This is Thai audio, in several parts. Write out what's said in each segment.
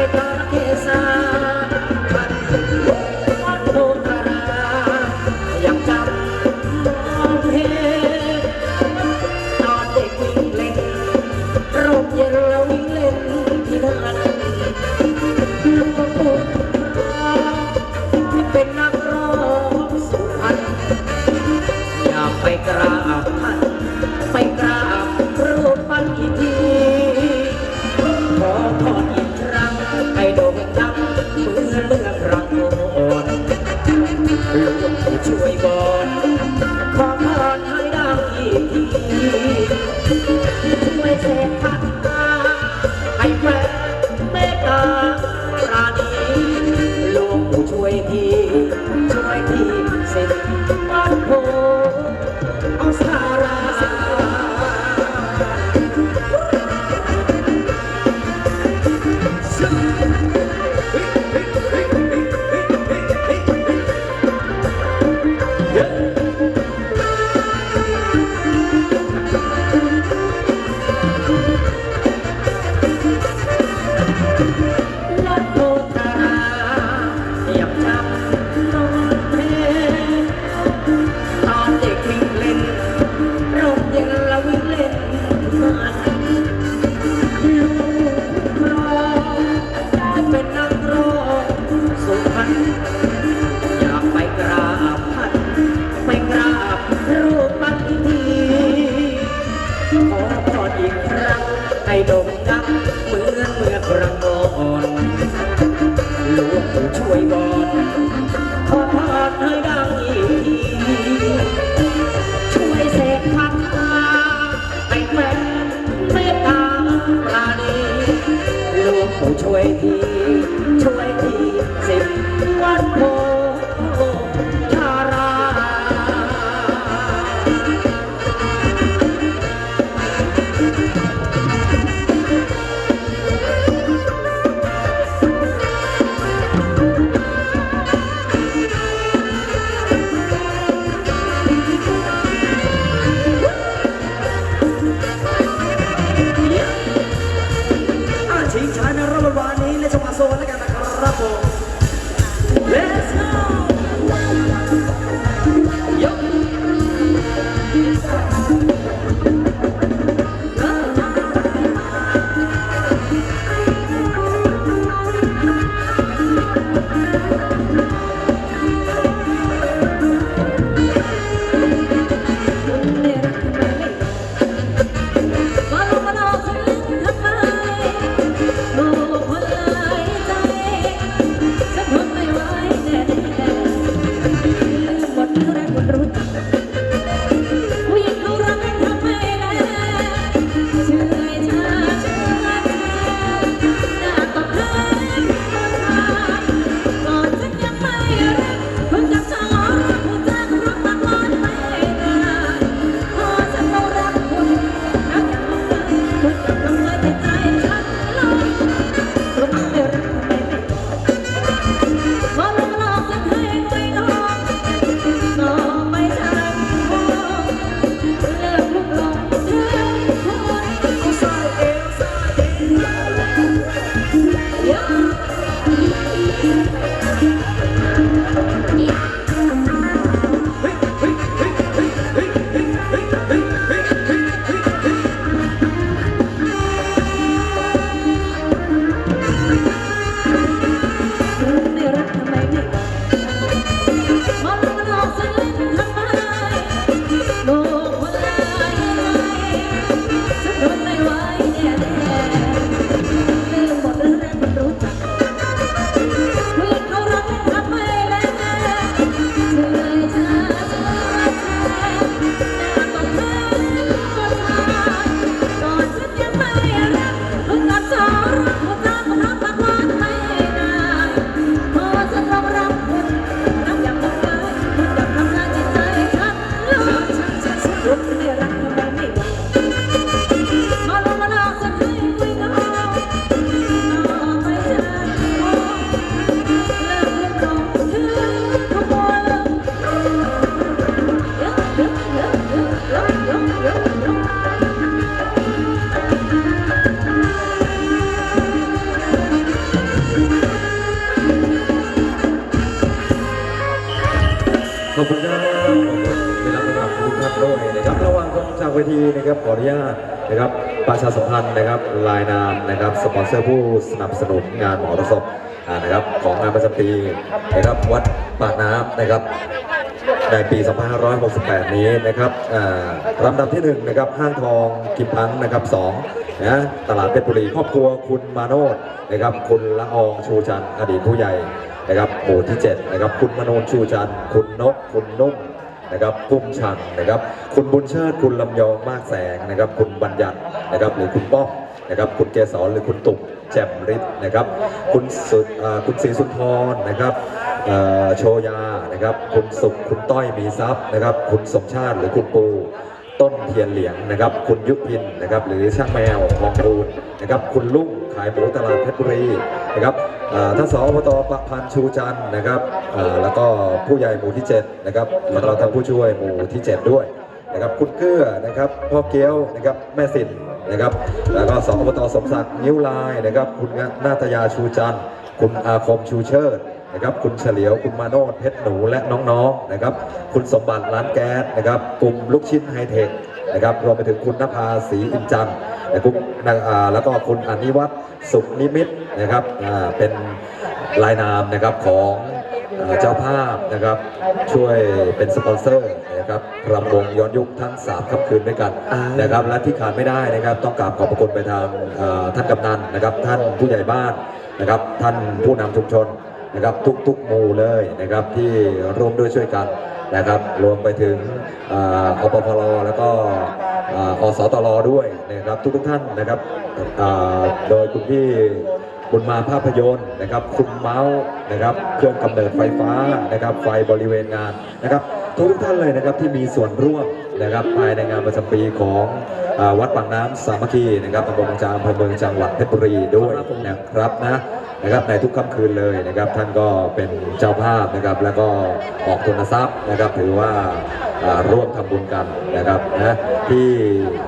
ใว่างกองจากเวทีนะครับขออนุญาตนะครับประชาสัมพันธ์นะครับลายนามนะครับสปอนเซอร์ผู้สนับสนุนงานหมอรสพนะครับของงานประจำปีนะครับวัดปากน้ำนะครับในปี 2568 นี้นะครับอ่าลำดับที่1นะครับห้างทองกิมพังนะครับ2นะตลาดเพชรบุรีครอบครัวคุณมาโนดนะครับคุณละอองชูจันอดีตผู้ใหญ่นะครับหมู่ที่7นะครับคุณมโนนชูจันคุณนกคุณนุ่ม นะครับกุ้มชันนะครับ คุณบุญเชิดคุณลำยองมากแสงนะครับ คุณบัญญัตินะครับหรือคุณป้อมนะครับ คุณเกษรหรือคุณตุกแจ่มฤทธิ์นะครับ คุณสุดคุณศรีสุนทรนะครับโชยานะครับ คุณสุขคุณต้อยมีทรัพย์นะครับ คุณสมชาติหรือคุณปู ต้นเทียนเหลียงนะครับ คุณยุพินนะครับ หรือช่างแมวทองคูณนะครับ คุณลุงขายหมูตลาดเพชรบุรีนะครับท่านสอบตประพันธ์ชูจันนะครับแล้วก็ผู้ใหญ่หมู่ที่ 7 นะครับแล้วก็ท่านผู้ช่วยหมู่ที่ 7 ด้วยนะครับคุณเกื้อนะครับพ่อเกี้ยวนะครับแม่สินนะครับแล้วก็สอบตสมศักดิ์นิ้วลายนะครับ คุณนาตยาชูจันคุณอาคมชูเชิด นะครับคุณเฉลียวคุณมาโนดเพชรหนูและน้องๆนะครับ คุณสมบัติร้านแก๊สนะครับกลุ่มลูกชิ้นไฮเทคนะครับรวมไปถึงคุณนภาศรีอินจันนะครับแล้วก็คุณอนิวัฒน์สุขนิมิตนะครับเป็นลายนามนะครับของเจ้าภาพนะครับช่วยเป็นสปอนเซอร์นะครับรำวงย้อนยุคทั้ง3ค่ำคืนด้วยกันนะครับและที่ขาดไม่ได้นะครับ ต้องกราบขอบพระคุณไปทางท่านกำนันนะครับ ท่านผู้ใหญ่บ้านนะครับ ท่านผู้นำชุมชน นะครับทุกๆหมู่เลยนะครับที่ร่วมด้วยช่วยกันนะครับรวมไปถึงอปพลแล้วก็อสตรด้วยนะครับทุกๆท่านนะครับโดยคุณพี่บุญมาภาพยนตร์นะครับคุณเมาส์นะครับเครื่องกำเนิดไฟฟ้านะครับไฟบริเวณงานนะครับทุกๆท่านเลยนะครับที่มีส่วนร่วม นะครับภายในงานประจำปีของอวัดปากน้ำสามัคคีนะครับตำบลบางจามอำเภอเมืองจังหวัดเพชรบุรีด้วยนะครับนะนะครับในทุกค่ำคืนเลยนะครับท่านก็เป็นเจ้าภาพนะครับแล้วก็ออกทุนทรัพย์นะครับถือว่าร่วมทำบุญกันนะครับนะที่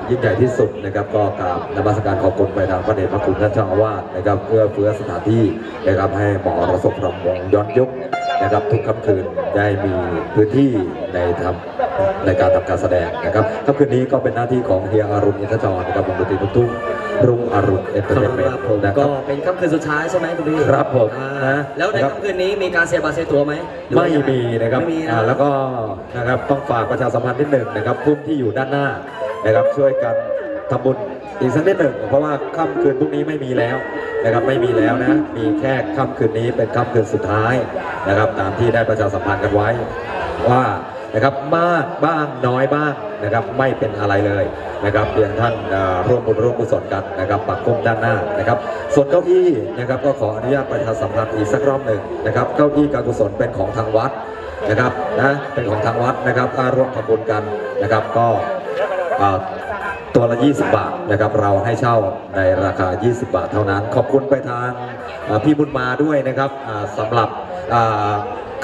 ยิ่งใหญ่ที่สุดนะครับก็กราบนมัสการขอบคุณไปทางพระเดชพระคุณท่านเจ้าอาวาสนะครับเพื่อเฟื้อสถานที่นะครับให้หมอรสพรำวงย้อนยุคนะครับทุกค่ำคืนได้มีพื้นที่ในทำในการทำการแสดงนะครับค่ำคืนนี้ก็เป็นหน้าที่ของเฮียอารุณอินทจรนะครับวงดนตรีลูกทุ่งรุ่งอรุณเอ็นเตอร์เทนเมนครับต์ผมนะคก็รับ เป็นค่ำคืนสุดท้ายใช่ไหมคุณพี่ครับผมอ่านะแล้วในนะครับ ค่ำคืนนี้มีการเสียบัตรเสียตั๋วไหมหรือว่าไม่ยังงมีนะครับไม่มีนะ อ่าแล้วก็นะครับต้องฝากประชาสัมพันธ์นิดหนึ่งนะครับผู้ที่อยู่ด้านหน้านะครับช่วยกันทำบุญอีกสักนิดหนึ่งเพราะว่าค่ำคืนพรุ่งนี้ไม่มีแล้วนะครับไม่มีแล้วนะมีแค่ค่ำคืนนี้เป็นค่ำคืนสุดท้ายนะครับตามที่ได้ประชาสัมพันธ์กันไว้ ว่า นะครับมากบ้างน้อยบ้างนะครับไม่เป็นอะไรเลยนะครับเพียงท่านร่วมบุญร่วมกุศลกันนะครับปักก้มด้านหน้านะครับ ส่วนเก้าอี้นะครับก็ขออนุญาตประชาสัมพันธ์อีกสักรอบหนึ่งนะครับเก้าอี้การกุศลเป็นของทางวัดนะครับนะเป็นของทางวัดนะครับถ้าร่วมทำบุญกันนะครับก็ตัวละ 20 บาทนะครับเราให้เช่าในราคา 20 บาทเท่านั้น ขอบคุณไปทางพี่บุญมาด้วยนะครับอ่าสำหรับ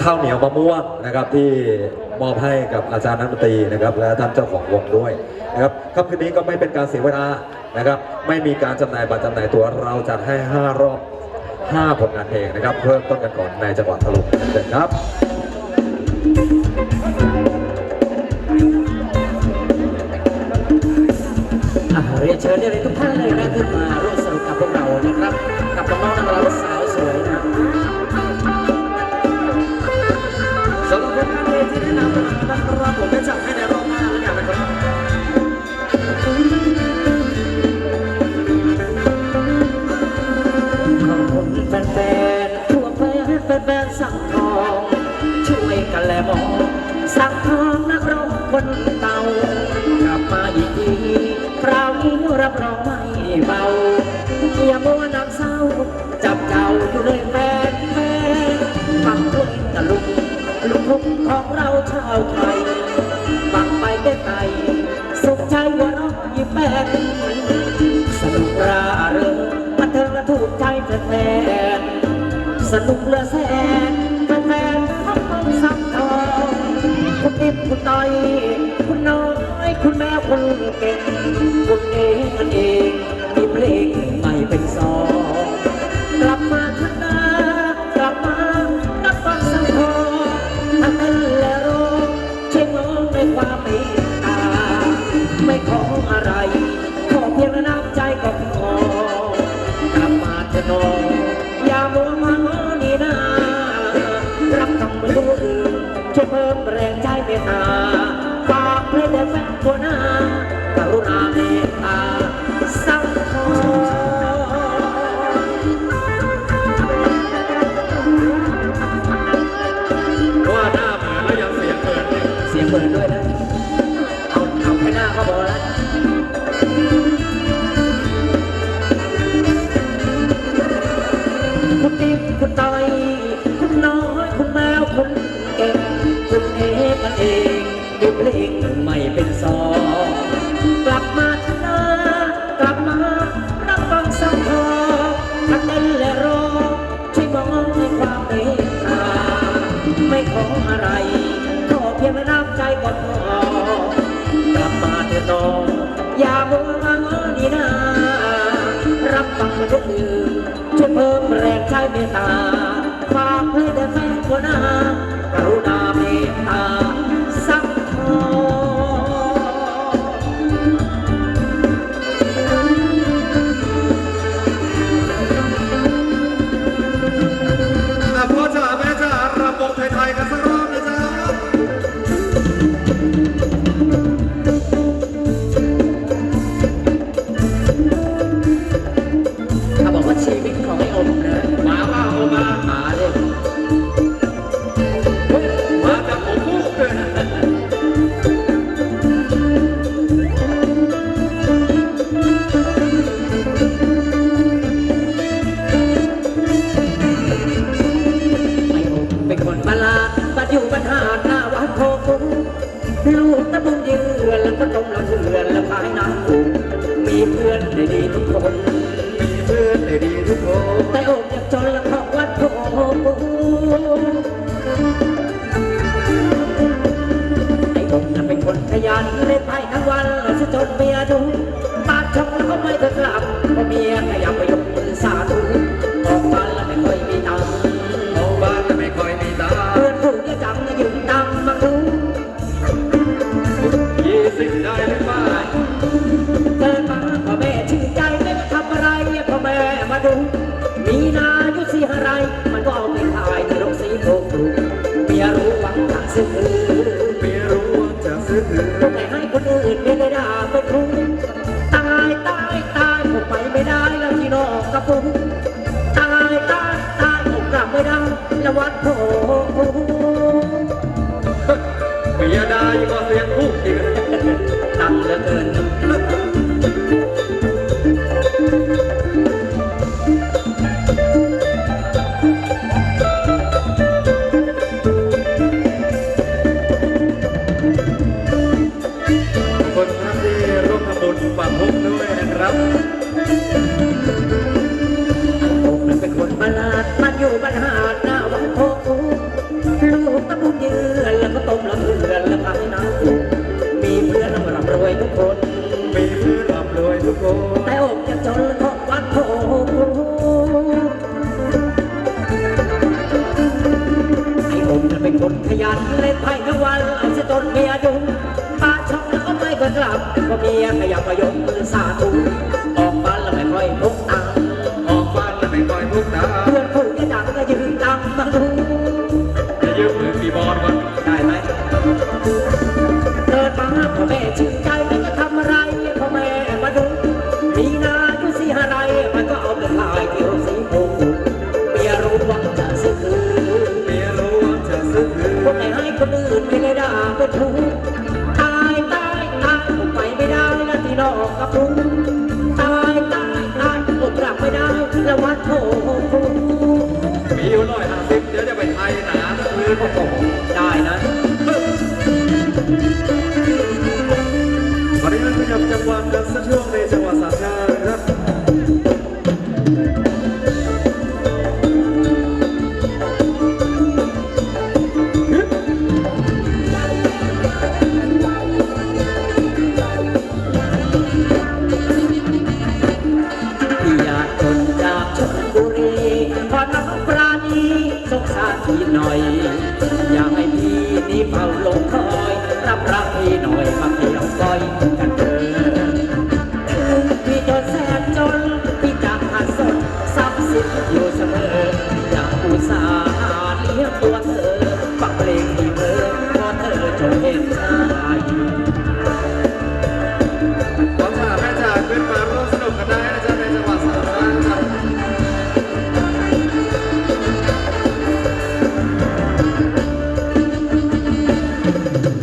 ข้าวเหนียวมะม่วงนะครับที่ มอบให้กับอาจารย์นักดนตรีนะครับ และท่านเจ้าของวงด้วยนะครับค่ำคืนนี้ก็ไม่เป็นการเสียเวลานะครับ ไม่มีการจำหน่ายบัตรจำหน่ายตัวเราจัดให้ 5 รอบ 5 ผลงานเพลงนะครับ เริ่มต้นกันก่อนในจังหวัดทะลุเชิญครับอะเรียนเชิญได้เลยทุกท่านเลยนะขึ้นมาร่วมสนุกกับพวกเรานะครับ กับน้องๆนักร้อง นเพลงที่แนะครับผมได้จัดให้ในรอบหน้าแล้วกันนะครับแฟนๆทั่วแฟนแฟนๆสั่งทอง ช่วยกันแลมอง สั่งทองนักร้องคนเก่ากลับมาอีกทีคราวนี้รับรองไม่เบาอย่ามัวนักเศร้า จับเจ้าอยู่เลยแฟนแฟนฟังเพลงตะลุกลุก ทุกของเราชาวไทยฟังไปได้ไกลสุขใจหัวเราะยิ้มแป้นสนุกราเริงบันเทิงและถูกใจแฟนสนุกเหลือแสนแฟนทั้งมองสังทองคุณอิบคุณต้อยคุณน้อยคุณแม่คุณเก่งคุณเองกันเอง เปิดด้วยนะ เอาเอาแค่หน้าเขาบอกแล้วคุณติ๊กคุณต่อย อย่ามัวนีนา รับฟังทุกเดือนช่วยเพิ่มแรงใช้เมตตาฝากให้แต่แฟนคนหน้า ทำไม่ธอกลับพราะเมียขยับไปยกมือสาธุออกบ้านแล้วไม่คยมีตังค์อบ้านแล้วไม่คยมีตังเพื่อนฝูงจะจำนะยืมตังค์มาดูยี่สิบได้หมเกิดมาพ่อแม่ชื่นใจไม่ทำอะไรพ่อแม่มาดู มีนายุสีอะไร มันก็เอาไปขายที่โรงสีโลกดูเมีรู้วังจะซื้อเมีรู้วังจะซื้อแต่ใอยู่เสมออยากอุตส่าห์เลี้ยงตัวเธอฟังเพลงที่เธอขอเธอจงเห็นใจน้องจ๋าแม่จ๋าขึ้นมาร่วมสนุกกันได้นะจ๊ะในจังหวะสามซ่าจ๊ะ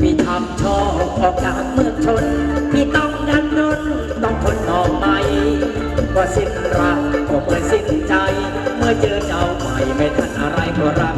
พี่ทำชอบออกจากเมืองชนพี่ต้องดัน ก็สิ้นรักก็เมื่สิ้นใจ เมื่อเจอเจ้าใหม่ไม่ทันอะไรก็รัก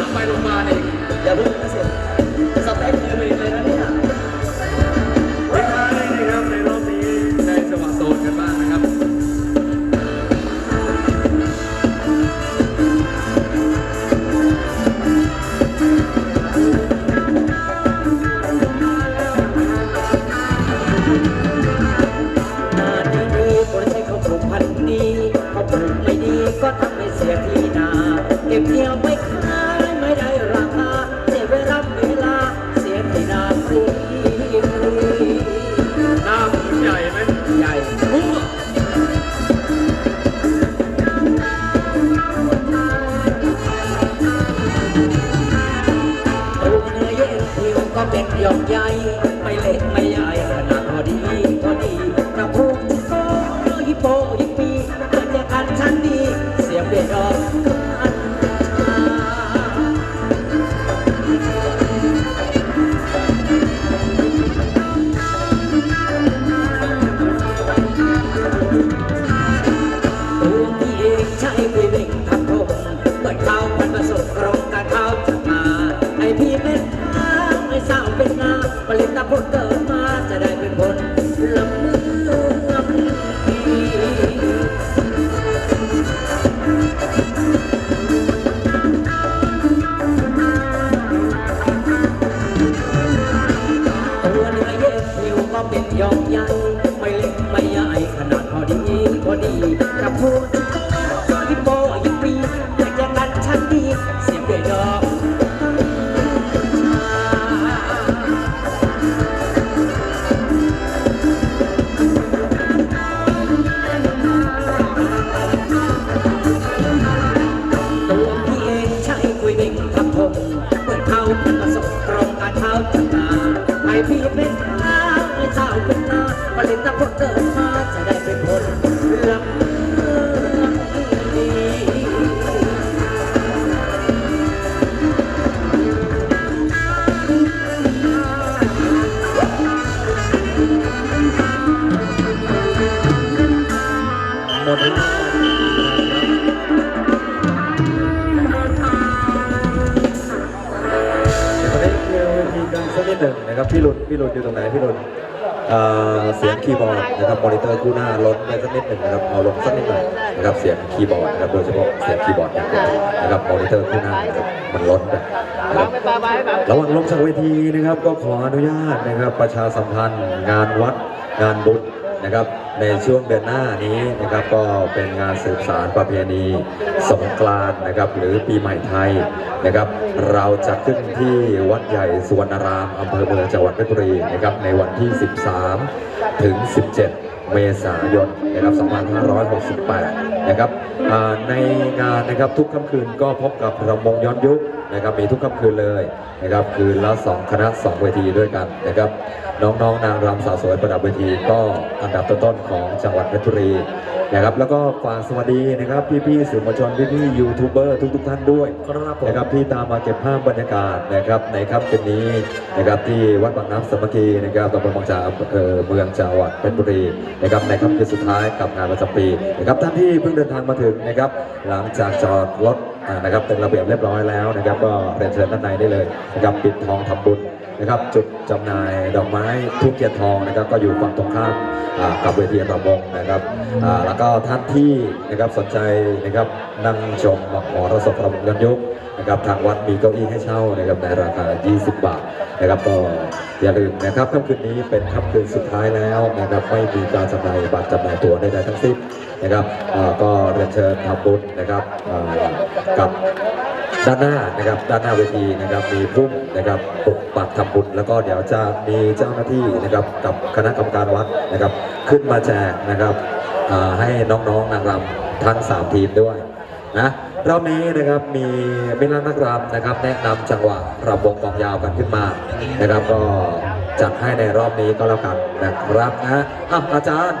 ลงไปลงมาเนี่ยอย่าเพิ่งเสร็ 对然 Peter Pan. ครับพี่หลุดพี่หลุดอยู่ตรงไหนพี่หลุดเสียงคีย์บอร์ดนะครับมอนิเตอร์คู่หน้าลดไปสักนิดหนึ่งนะครับเอาลงสักนิดหน่อยนะครับเสียงคีย์บอร์ดนะครับโดยเฉพาะเสียงคีย์บอร์ดอย่างเดียวนะครับมอนิเตอร์คู่หน้านะครับมันลดไปนะครับระหว่างลงจากเวทีนะครับก็ขออนุญาตนะครับประชาสัมพันธ์งานวัดงานบุญ นะครับในช่วงเดือนหน้านี้นะครับก็เป็นงานสืบสารประเพณีสงกรานต์นะครับหรือปีใหม่ไทยนะครับ เราจะขึ้นที่วัดใหญ่สุวรรณรามอำเภอเมืองจังหวัดเพชรบุรีนะครับในวันที่ 13 ถึง 17 เมษายนนะครับ 2568 นะครับในงานนะครับทุกค่ำคืนก็พบกับรำวงย้อนยุค นะครับมีทุกค่ำคืนเลยนะครับคืนละสองคณะสองเวทีด้วยกันนะครับน้องๆนางรำสาวสวยประดับเวทีก็อันดับต้นๆของจังหวัดเพชรบุรีนะครับแล้วก็ฝากสวัสดีนะครับพี่ๆสื่อมวลชนพี่ๆยูทูบเบอร์ทุกๆท่านด้วยครับผมนะครับที่ตามมาเก็บภาพบรรยากาศนะครับในค่ำคืนนี้นะครับที่วัดบางน้ำสามัคคีนะครับตำบลบางจากอำเภอเมืองจังหวัดเพชรบุรีนะครับในค่ำคืนสุดท้ายกับงานประจำปีนะครับท่านที่เพิ่งเดินทางมาถึงนะครับหลังจากจอดรถอ่า นะครับเป็นระเบียบเรียบร้อยแล้วนะครับ ก็เรียนเชิญด้านในได้เลยนะครับปิดทองทำบุญนะครับ จุดจำหน่ายดอกไม้ทุกเกียรทองนะครับ ก็อยู่ฝั่งตรงข้ามกับเวทีระบงนะครับแล้วก็ท่านที่นะครับสนใจนะครับนั่งชมหมอรสพระบงย้อนยุค นะครับทางวัดมีเก้าอี้ให้เช่านะครับในราคา 20 บาทนะครับก็อย่าลืมนะครับค่ำคืนนี้เป็นค่ำคืนสุดท้ายแล้วนะครับไม่มีการจำหน่ายบัตรจำหน่ายตั๋วใดๆทั้งสิ้นนะครับก็เรียนเชิญทำบุญนะครับกับด้านหน้านะครับด้านหน้าเวทีนะครับมีพุ่มนะครับปกปักทำบุญแล้วก็เดี๋ยวจะมีเจ้าหน้าที่นะครับกับคณะกรรมการวัดนะครับขึ้นมาแจกนะครับให้น้องๆนางรำทั้งสามทีมด้วยนะ รอบนี้นะครับมีมิลานักรำนะครับ แนะนำจังหวะรำวงกองยาวกันขึ้นมานะครับก็จัดให้ในรอบนี้ก็แล้วกันนะครับนะอะอาจารย์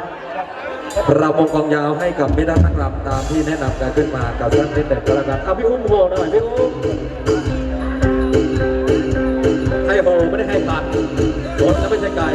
รำวงกองยาวให้กับมิลานักรำตามที่แนะนำกันขึ้นมากับท่านนิดหนึ่งก็แล้วกันเอาพี่อุ้มโหหน่อยพี่อุ้มให้โหไม่ได้ให้ตัดโดนแล้วไม่ใช่ไก่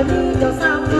Caminho aos amores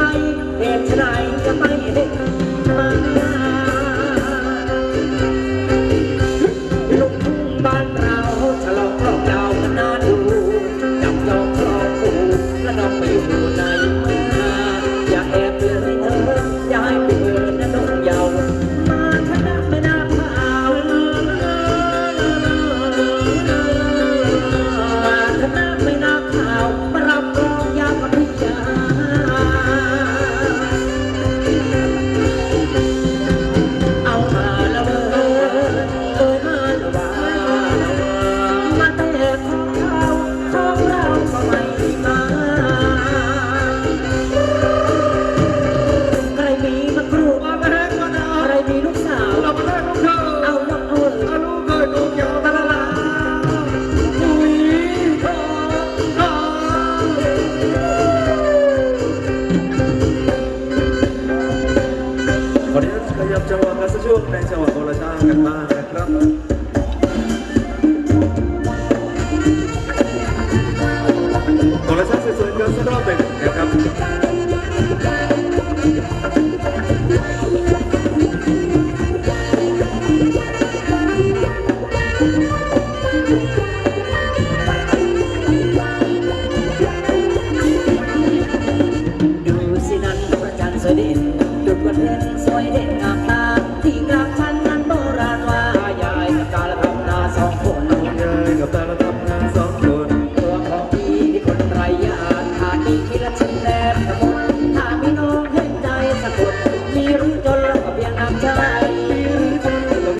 ช่วงในจังหวัดโคราชกันบ้าง